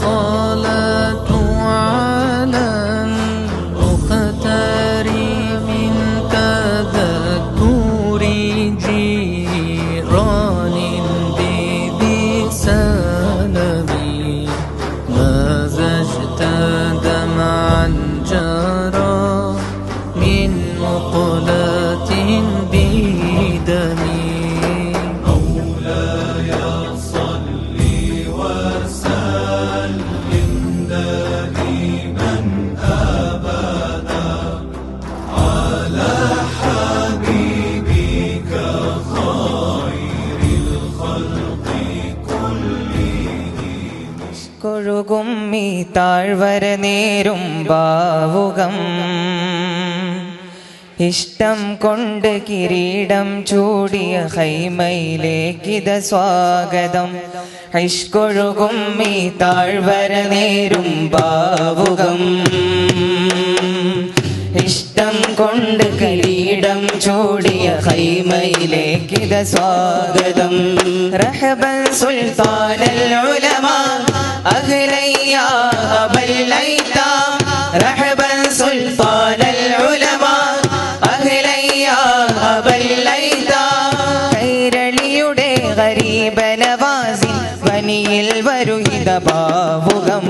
الصلاة على المختار من تذكر جيران بذي سلمي ما زجت دمعا جرى من مقلتي താഴ്വര നേരും ഭാവുകം ഇഷ്ടം കൊണ്ട് കിരീടം ചൂടിയ ഹൈമയിലേക്കിത സ്വാഗതം. ഐഷ്കൊഴുകും ഈ താഴ്വര നേരും ഭാവുകം ഇഷ്ടം കൊണ്ട് കിരീടം ചൂടിയ ഹൈമയിലേക്കിത സ്വാഗതം. റഹബൻ അബൽ ലൈതാം റഹബൻ സുൽത്താനൽ ഉലമ അഹ്ലയ്യ അബൽ ലൈതാം കൈരളിയുടെ ഗരീബനവാസി വനിയിൽ വരുഹിത ഭാവുകം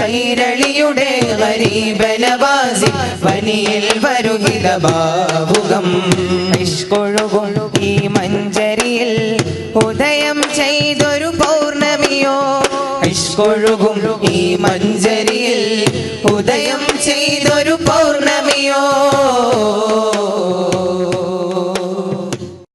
കൈരളിയുടെ ഗരീബനവാസി വനിയിൽ വരുഹിത ഭാവുകം ഇഷ്കൊഴുകും ഈ ഇഷ്കൊഴുകും ഈ മഞ്ചരിയിൽ ഉദയം ചെയ്തൊരു പൗർണമിയോ?